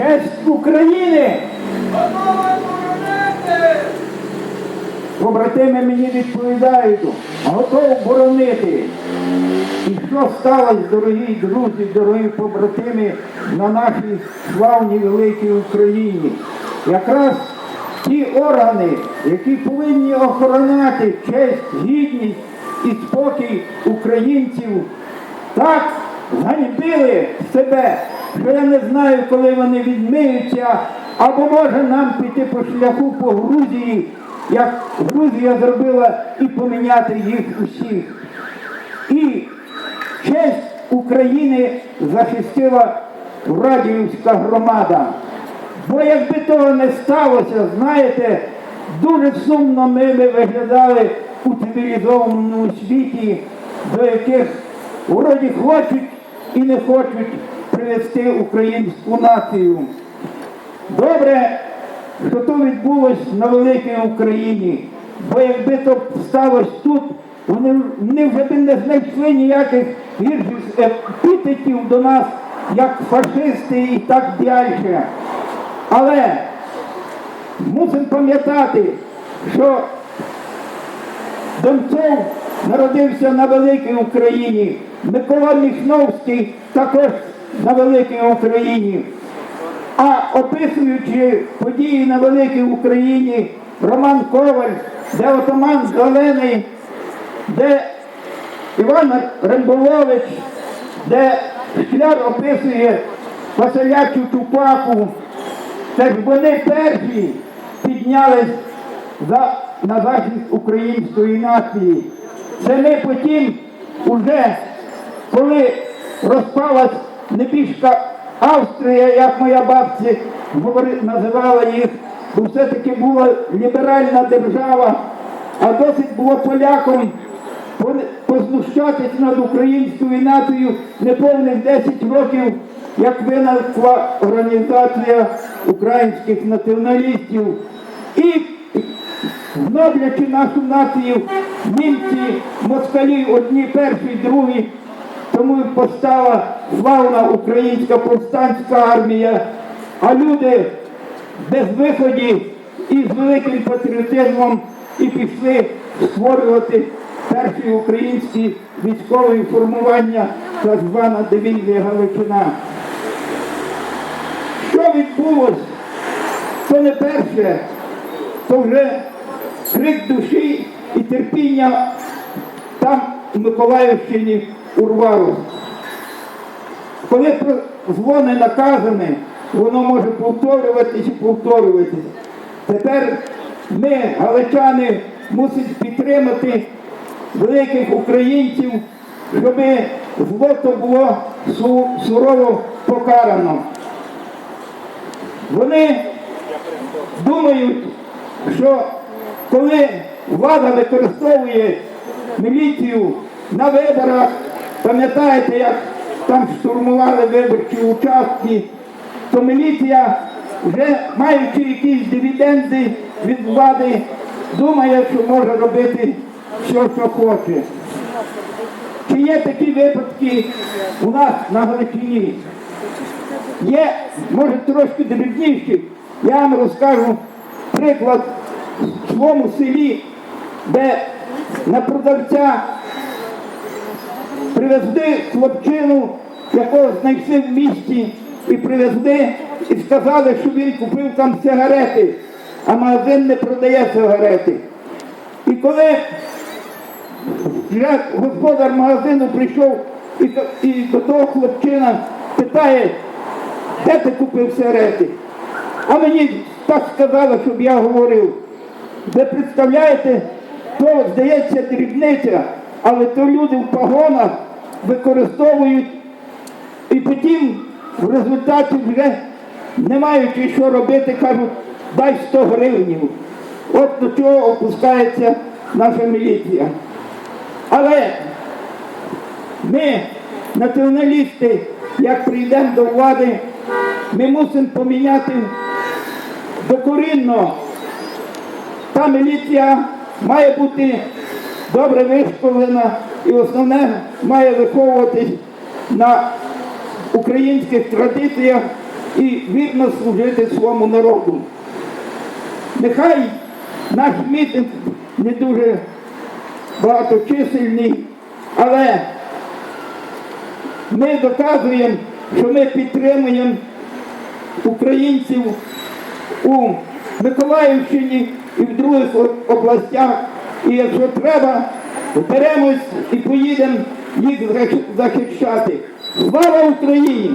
честь України. Побратими мені відповідають, готов боронити. І що сталося, дорогі друзі, дорогі побратими, на нашій славній великій Україні? Якраз ті органи, які повинні охороняти честь, гідність і спокій українців, так ганьбили себе, що я не знаю, коли вони відмиються, або може нам піти по шляху по Грузії, як Грузія зробила, і поміняти їх усіх. І честь України захистила Радіївська громада. Бо якби того не сталося, знаєте, дуже сумно ми би виглядали у цивілізованому світі, до яких вроді хочуть і не хочуть привести українську націю. Добре, що то відбулось на великій Україні. Бо якби то сталося тут, вони, вони вже б не знайшли ніяких гірших епітетів до нас, як фашисти і так далі. Але мусимо пам'ятати, що Донцов народився на великій Україні, Микола Міхновський також на великій Україні. А описуючи події на великій Україні, Роман Коваль, де отаман Зелений, де Іван Ремболович, де Шкляр описує Василя Чучупаку, ж вони перші піднялись за, на захист української нації. Це ми потім уже, коли розпалась небіжка Австрія, як моя бабці називала їх, бо все-таки була ліберальна держава, а досить було полякам познущатись над українською нацією неповних 10 років, як виникла організація українських націоналістів. І гноблячи нашу націю, німці, москалі, одні перші, другі, тому і постала славна українська повстанська армія, а люди без виходів і з великим патріотизмом і пішли створювати перші українські військові формування, так звана дивізія Галичина. Що відбулось? То не перше, то вже крик душі і терпіння там у Миколаївщині урвало. Коли дзвони наказами, воно може повторюватись і повторюватись. Тепер ми, галичани, мусимо підтримати великих українців, щоб злото було сурово покарано. Вони думають, що коли влада використовує міліцію на виборах, пам'ятаєте, як там штурмували виборчі участки, то міліція, вже маючи якісь дивіденди від влади, думає, що може робити все, що хоче. Чи є такі випадки у нас на Галичині? Є, може, трошки дрібніші. Я вам розкажу приклад в своєму селі, де на продавця привезли хлопчину, якого знайшли в місті, і привезли, і сказали, що він купив там сигарети, а магазин не продає сигарети. І коли господар магазину прийшов і, і до того хлопчина питає, де ти купив сигарети? А мені так сказали, щоб я говорив. Ви представляєте, то здається дрібниця, але то люди в погонах використовують і потім в результаті вже не маючи що робити, кажуть, дай 100 гривнів. От до чого опускається наша міліція. Але ми, націоналісти, як прийдемо до влади, ми мусимо поміняти докорінно. Та міліція має бути добре вишколена і основне має виховуватись на українських традиціях і вірно служити своєму народу. Нехай наш мітинг не дуже багаточисельний, але ми доказуємо, що ми підтримуємо українців у Миколаївщині і в других областях. І якщо треба, беремось і поїдемо їх захищати. Слава Україні!